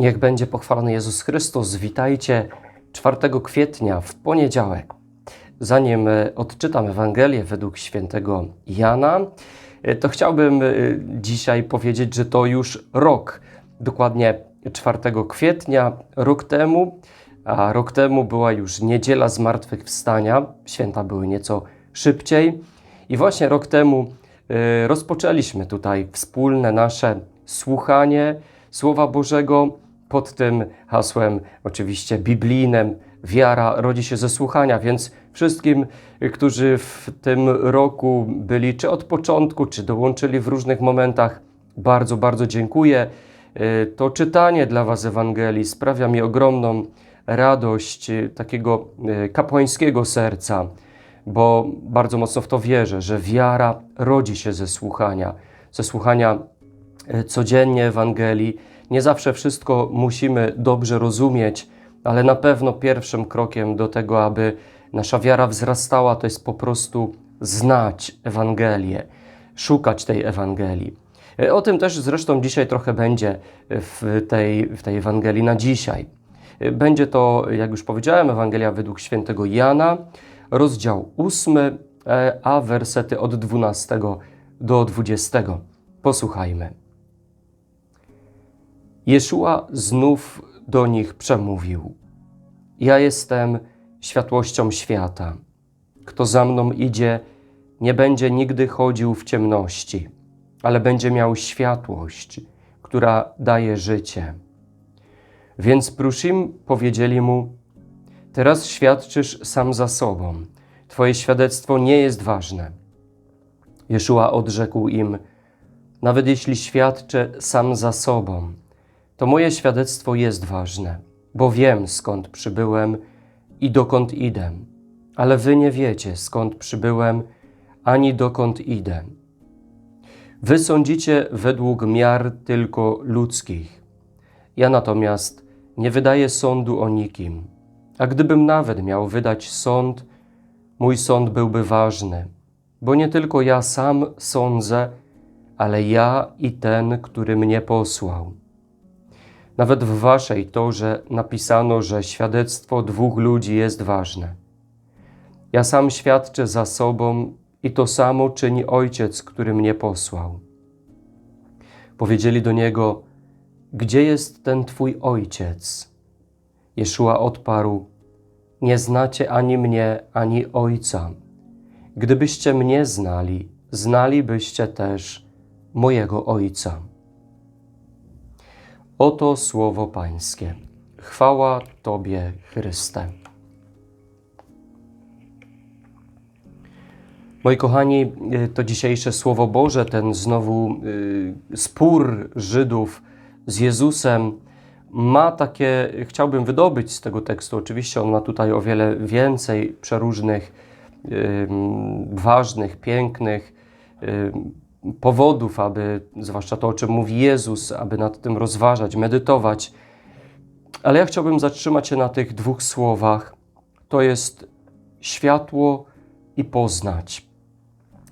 Niech będzie pochwalony Jezus Chrystus. Witajcie 4 kwietnia w poniedziałek. Zanim e, odczytam Ewangelię według świętego Jana, e, to chciałbym e, dzisiaj powiedzieć, że to już rok, dokładnie 4 kwietnia, rok temu, a rok temu była już niedziela zmartwychwstania. Święta były nieco szybciej. I właśnie rok temu rozpoczęliśmy tutaj wspólne nasze słuchanie Słowa Bożego pod tym hasłem, oczywiście biblijnym, wiara rodzi się ze słuchania, więc wszystkim, którzy w tym roku byli, czy od początku, czy dołączyli w różnych momentach, bardzo, bardzo dziękuję. Y, To czytanie dla Was Ewangelii sprawia mi ogromną radość y, takiego y, kapłańskiego serca, bo bardzo mocno w to wierzę, że wiara rodzi się ze słuchania, ze słuchania codziennie Ewangelii. Nie zawsze wszystko musimy dobrze rozumieć, ale na pewno pierwszym krokiem do tego, aby nasza wiara wzrastała, to jest po prostu znać Ewangelię, szukać tej Ewangelii. E, O tym też zresztą dzisiaj trochę będzie w tej, w tej Ewangelii na dzisiaj. E, Będzie to, jak już powiedziałem, Ewangelia według świętego Jana, rozdział 8, e, a wersety od 12 do 20. Posłuchajmy. Jeszua znów do nich przemówił: Ja jestem światłością świata. Kto za mną idzie, nie będzie nigdy chodził w ciemności, ale będzie miał światłość, która daje życie. Więc Pruszim powiedzieli mu: Teraz świadczysz sam za sobą. Twoje świadectwo nie jest ważne. Jeszua odrzekł im: Nawet jeśli świadczę sam za sobą, to moje świadectwo jest ważne, bo wiem skąd przybyłem i dokąd idę, ale wy nie wiecie skąd przybyłem ani dokąd idę. Wy sądzicie według miar tylko ludzkich. Ja natomiast nie wydaję sądu o nikim. A gdybym nawet miał wydać sąd, mój sąd byłby ważny, bo nie tylko ja sam sądzę, ale ja i ten, który mnie posłał. Nawet w waszej torze napisano, że świadectwo dwóch ludzi jest ważne. Ja sam świadczę za sobą i to samo czyni Ojciec, który mnie posłał. Powiedzieli do niego: Gdzie jest ten twój ojciec? Jeszua odparł: Nie znacie ani mnie, ani ojca. Gdybyście mnie znali, znalibyście też mojego ojca. Oto słowo Pańskie. Chwała Tobie, Chryste. Moi kochani, y, to dzisiejsze Słowo Boże, ten znowu y, spór Żydów z Jezusem, ma takie, chciałbym wydobyć z tego tekstu, oczywiście on ma tutaj o wiele więcej przeróżnych, y, ważnych, pięknych powodów, aby, zwłaszcza to, o czym mówi Jezus, aby nad tym rozważać, medytować. Ale ja chciałbym zatrzymać się na tych dwóch słowach. To jest światło i poznać.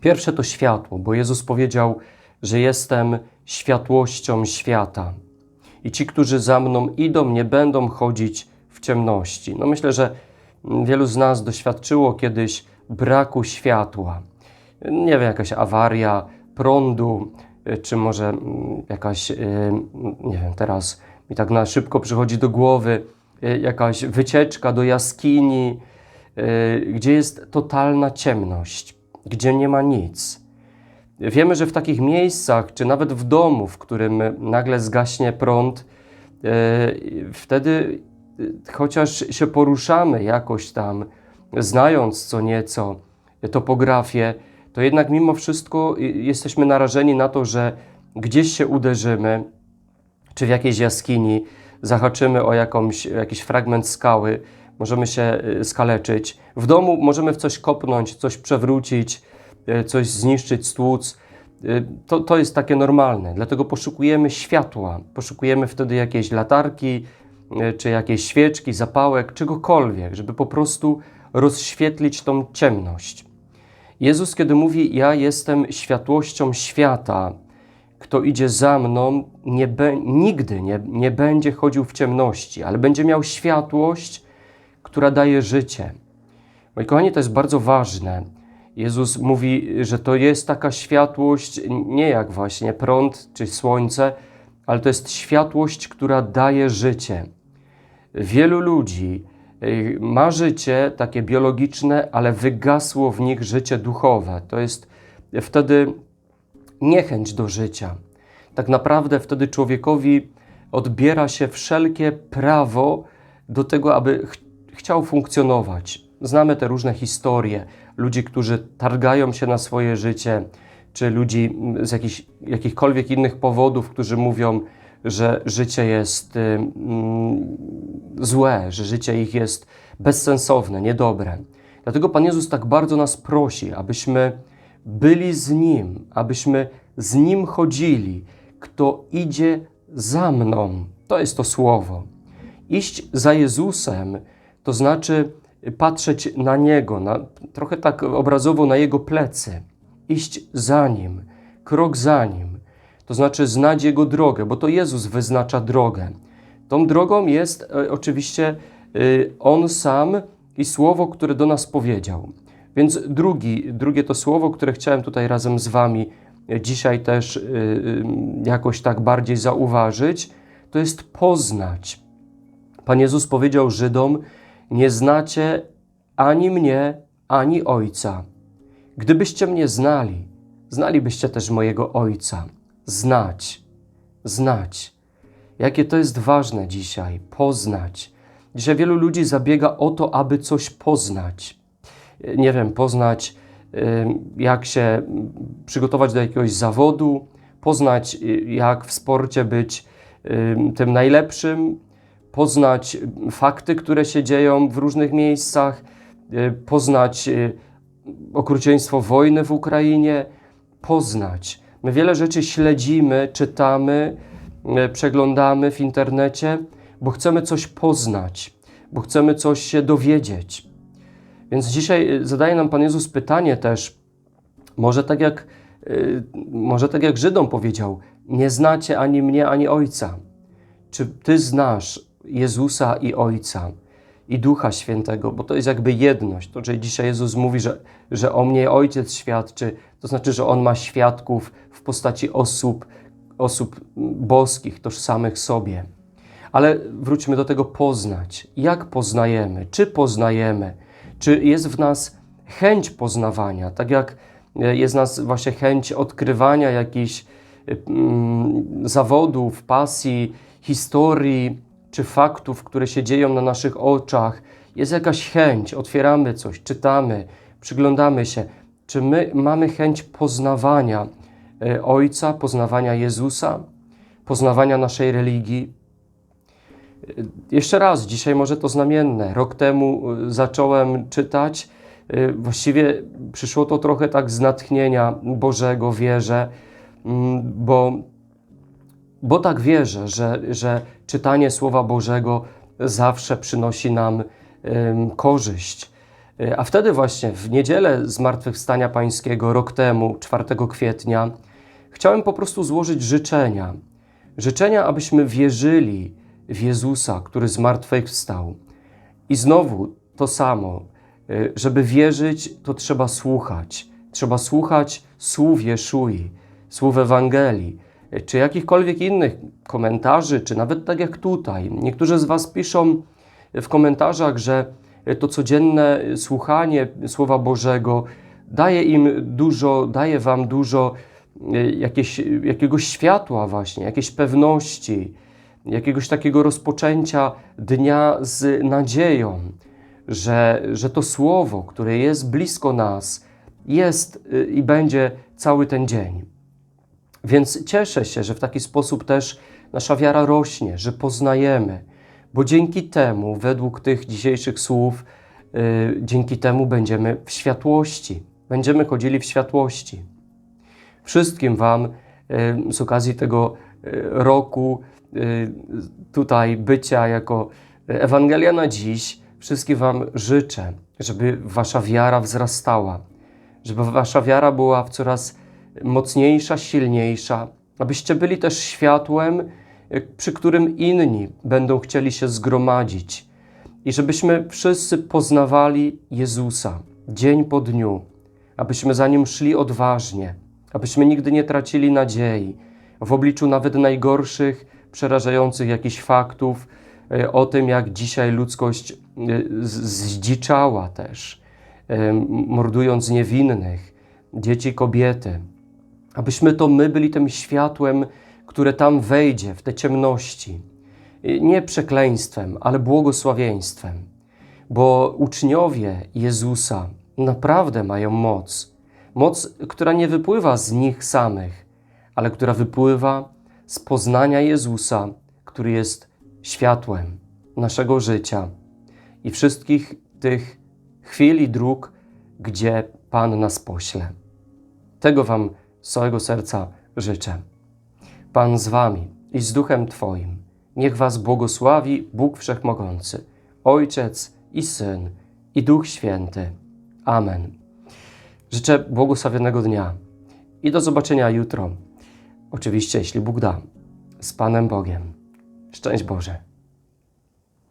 Pierwsze to światło, bo Jezus powiedział, że jestem światłością świata. I ci, którzy za mną idą, nie będą chodzić w ciemności. No myślę, że wielu z nas doświadczyło kiedyś braku światła. Nie wiem, jakaś awaria prądu, y, czy może mm, jakaś, y, nie wiem, teraz mi tak na szybko przychodzi do głowy, y, jakaś wycieczka do jaskini, gdzie jest totalna ciemność, gdzie nie ma nic. Wiemy, że w takich miejscach, czy nawet w domu, w którym nagle zgaśnie prąd, wtedy chociaż się poruszamy jakoś tam, znając co nieco topografię, to jednak mimo wszystko jesteśmy narażeni na to, że gdzieś się uderzymy, czy w jakiejś jaskini zahaczymy o jakąś, jakiś fragment skały, możemy się y, skaleczyć. W domu możemy w coś kopnąć, coś przewrócić, y, coś zniszczyć, stłuc. Y, To, to jest takie normalne, dlatego poszukujemy światła, poszukujemy wtedy jakiejś latarki, czy jakiejś świeczki, zapałek, czegokolwiek, żeby po prostu rozświetlić tą ciemność. Jezus, kiedy mówi: Ja jestem światłością świata, kto idzie za mną, nie be, nigdy nie, nie będzie chodził w ciemności, ale będzie miał światłość, która daje życie. Moi kochani, to jest bardzo ważne. Jezus mówi, że to jest taka światłość, nie jak właśnie prąd czy słońce, ale to jest światłość, która daje życie. Wielu ludzi ma życie takie biologiczne, ale wygasło w nich życie duchowe. To jest wtedy niechęć do życia. Tak naprawdę wtedy człowiekowi odbiera się wszelkie prawo do tego, aby ch chciał funkcjonować. Znamy te różne historie ludzi, którzy targają się na swoje życie, czy ludzi z jakichś, jakichkolwiek innych powodów, którzy mówią, że życie jest y, mm, złe, że życie ich jest bezsensowne, niedobre. Dlatego Pan Jezus tak bardzo nas prosi, abyśmy byli z Nim, abyśmy z Nim chodzili. Kto idzie za mną, to jest to słowo. Iść za Jezusem to znaczy patrzeć na Niego, na, trochę tak obrazowo na Jego plecy, iść za Nim, krok za Nim. To znaczy znać Jego drogę, bo to Jezus wyznacza drogę. Tą drogą jest e, oczywiście y, On sam i słowo, które do nas powiedział. Więc drugi, drugie to słowo, które chciałem tutaj razem z Wami dzisiaj też y, jakoś tak bardziej zauważyć, to jest poznać. Pan Jezus powiedział Żydom: Nie znacie ani mnie, ani Ojca. Gdybyście mnie znali, znalibyście też mojego Ojca. Znać, znać. Jakie to jest ważne dzisiaj, poznać. Dzisiaj wielu ludzi zabiega o to, aby coś poznać. Nie wiem, poznać, jak się przygotować do jakiegoś zawodu, poznać, jak w sporcie być tym najlepszym, poznać fakty, które się dzieją w różnych miejscach, poznać okrucieństwo wojny w Ukrainie, poznać. My wiele rzeczy śledzimy, czytamy, przeglądamy w internecie, bo chcemy coś poznać, bo chcemy coś się dowiedzieć. Więc dzisiaj zadaje nam Pan Jezus pytanie też, może tak jak, może tak jak Żydom powiedział, nie znacie ani mnie, ani Ojca. Czy Ty znasz Jezusa i Ojca i Ducha Świętego, bo to jest jakby jedność. To, że dzisiaj Jezus mówi, że, że o mnie Ojciec świadczy, to znaczy, że On ma świadków w postaci osób, osób boskich, tożsamych sobie. Ale wróćmy do tego poznać. Jak poznajemy? Czy poznajemy? Czy jest w nas chęć poznawania? Tak jak jest w nas właśnie chęć odkrywania jakichś mm, zawodów, pasji, historii, czy faktów, które się dzieją na naszych oczach, jest jakaś chęć, otwieramy coś, czytamy, przyglądamy się, czy my mamy chęć poznawania e, Ojca, poznawania Jezusa, poznawania naszej religii. E, jeszcze raz, dzisiaj może to znamienne. Rok temu e, zacząłem czytać, właściwie przyszło to trochę tak z natchnienia Bożego, wierzę, mm, bo bo tak wierzę, że, że czytanie Słowa Bożego zawsze przynosi nam korzyść. E, a wtedy właśnie w niedzielę Zmartwychwstania Pańskiego, rok temu, 4 kwietnia, chciałem po prostu złożyć życzenia. Życzenia, abyśmy wierzyli w Jezusa, który zmartwychwstał. I znowu to samo. E, żeby wierzyć, to trzeba słuchać. Trzeba słuchać słów Jeszui, słów Ewangelii czy jakichkolwiek innych komentarzy, czy nawet tak jak tutaj. Niektórzy z Was piszą w komentarzach, że to codzienne słuchanie Słowa Bożego daje im dużo, daje Wam dużo e, jakieś, jakiegoś światła właśnie, jakiejś pewności, jakiegoś takiego rozpoczęcia dnia z nadzieją, że, że to Słowo, które jest blisko nas, jest e, i będzie cały ten dzień. Więc cieszę się, że w taki sposób też nasza wiara rośnie, że poznajemy, bo dzięki temu, według tych dzisiejszych słów, yy, dzięki temu będziemy w światłości, będziemy chodzili w światłości. Wszystkim Wam yy, z okazji tego yy, roku y, tutaj bycia jako Ewangelia na dziś, wszystkim Wam życzę, żeby Wasza wiara wzrastała, żeby Wasza wiara była w coraz mocniejsza, silniejsza, abyście byli też światłem, y, przy którym inni będą chcieli się zgromadzić i żebyśmy wszyscy poznawali Jezusa dzień po dniu, abyśmy za Nim szli odważnie, abyśmy nigdy nie tracili nadziei w obliczu nawet najgorszych, przerażających jakichś faktów e, o tym, jak dzisiaj ludzkość e, zdziczała też, e, mordując niewinnych, dzieci, kobiety. Abyśmy to my byli tym światłem, które tam wejdzie w te ciemności. Nie przekleństwem, ale błogosławieństwem. Bo uczniowie Jezusa naprawdę mają moc. Moc, która nie wypływa z nich samych, ale która wypływa z poznania Jezusa, który jest światłem naszego życia i wszystkich tych chwil i dróg, gdzie Pan nas pośle. Tego Wam z całego serca życzę. Pan z Wami i z Duchem Twoim. Niech Was błogosławi Bóg Wszechmogący, Ojciec i Syn i Duch Święty. Amen. Życzę błogosławionego dnia i do zobaczenia jutro. Oczywiście, jeśli Bóg da. Z Panem Bogiem. Szczęść Boże.